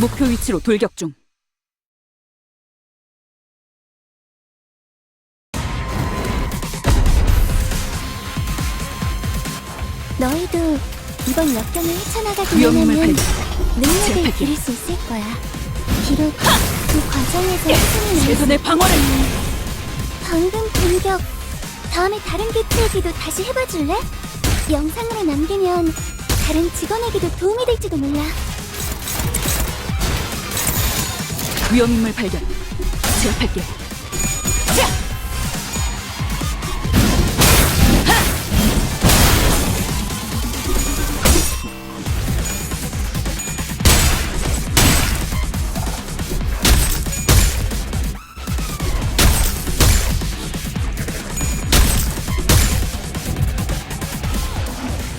목표 위치로 돌격 중. 너희도 이번 역경을 헤쳐나가기만 위험임을 하면 발견. 능력을 제압할게. 기를 수 있을 거야. 비록 그 과정에서 희생이 최선의 방어를. 방금 공격 다음에 다른 개체에게도 다시 해봐줄래? 영상으로 남기면 다른 직원에게도 도움이 될지도 몰라. 위험인물 발견. 제압할게. 자!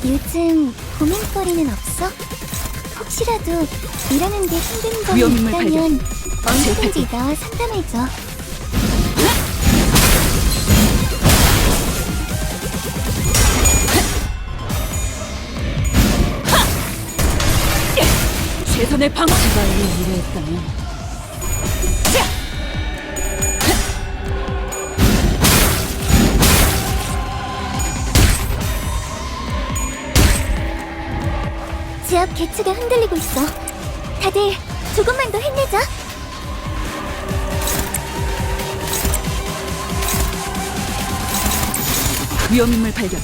요즘 고민거리는 없어? 혹시라도 일하는데 힘든 점이 위험인물 있다면 언제든지. 나와 상담해줘. 최선의 방어. 제가 이 일을 했다면. 자! 지압 개체가 흔들리고 있어. 다들 조금만 더 힘내자. 위험인물 발견.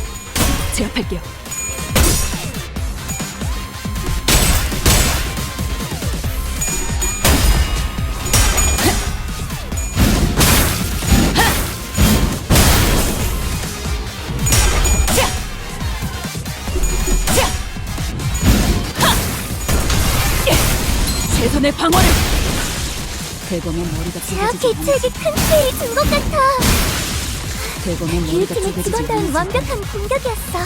제압할게요. 최선의 방어를. 대검의 머리가 쪼개지지 개체에게 큰 피해를 준 것 같아. 머리가 기우팀의 쪼개지지 직원다운 않았을 완벽한 공격이었어.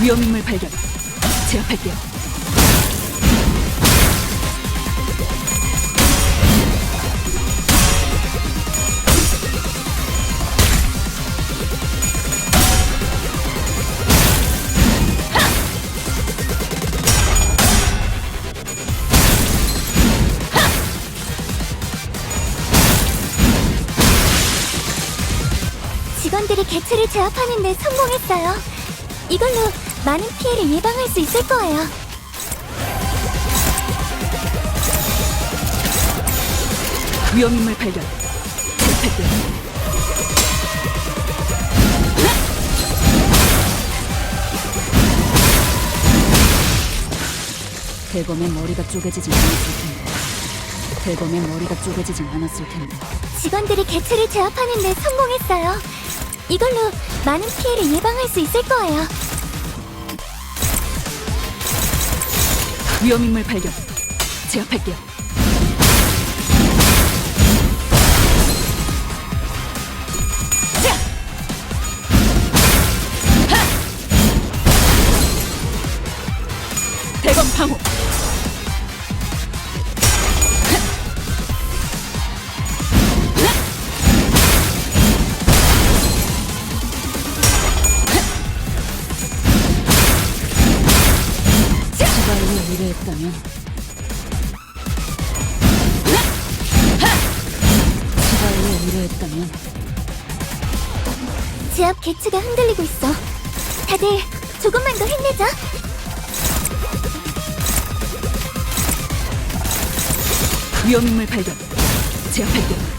위험인물 발견. 제압할게요. 직원들이 개체를 제압하는 데 성공했어요. 이걸로 많은 피해를 예방할 수 있을 거예요. 위험인물 발견. 제압할게요. 대검의 머리가 쪼개지진 않았을 텐데. 대검의 머리가 쪼개지진 않았을 텐데. 직원들이 개체를 제압하는 데 성공했어요. 이걸로 많은 피해를 예방할 수 있을 거예요. 위험인물 발견. 제압할게요. 했다면 제압 개체가 흔들리고 있어. 다들 조금만 더 힘내자. 위험인물 발견 제압할게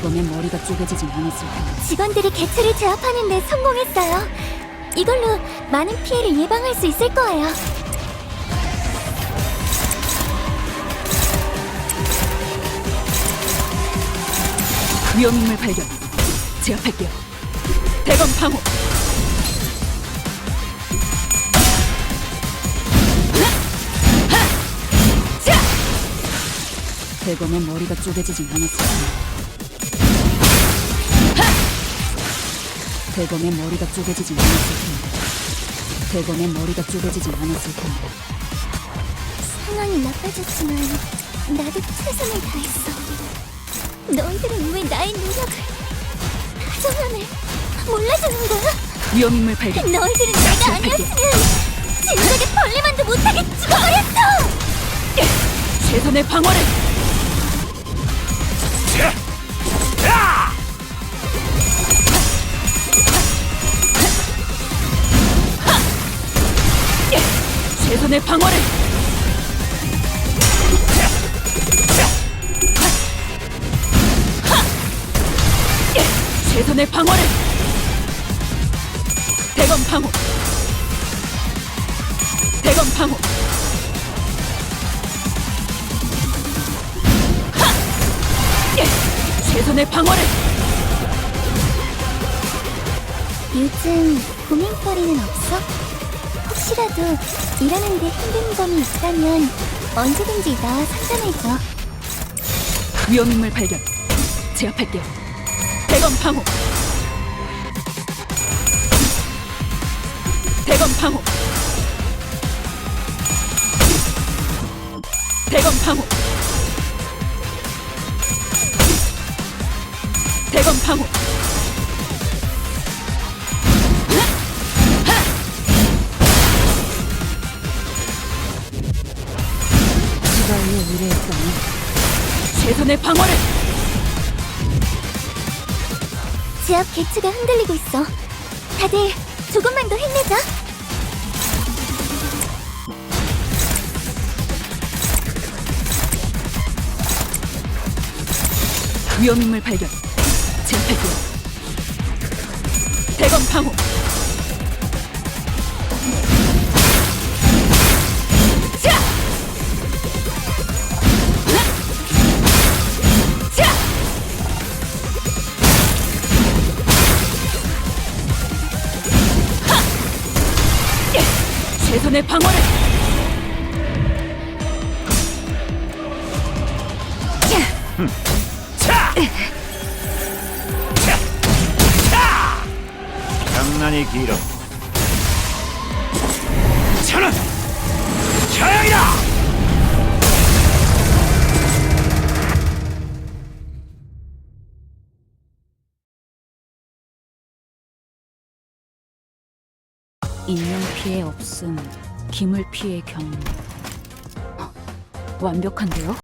대검의 머리가 쪼개지진 않았을 텐데 직원들이 개체를 제압하는 데 성공했어요. 이걸로 많은 피해를 예방할 수 있을 거예요. 위험인물 발견 제압할게요 대검 방호 자! 대검의 머리가 쪼개지진 않았을 텐데 대검의 머리가 쪼개지진 않았을 텐데 대검의 머리가 쪼개지진 않았을 텐데. 상황이 나빠졌지만 나도 최선을 다했어. 너희들은 왜 나의 노력을, 다정함을 몰라주는 거야? 위험인물 발견. 너희들은 내가. 아니었으면 진작에 벌레만도 못하게 죽어버렸어! 최선의 방어를. 최선의 방어를. 최선의 방어를. 대검 방어. 대검 방어. 최선의 방어를. 요즘 고민거리는 없어? 혹시라도 일하는 데 힘든 점이 있다면 언제든지 나와 상담해줘. 위험인물 발견. 제압할게요. 대검 방어. 대검 방어. 대검 방어. 대검 방어. 의뢰했더니 최선의 방어를. 지압 개츠가 흔들리고 있어. 다들 조금만 더 힘내자. 위험인물 발견. 제압할게요. 대검 방어. 최선의 방어를. 장난이 길어. 천원! 저양이다! 인명 피해 없음, 기물 피해 경로. 헉, 완벽한데요?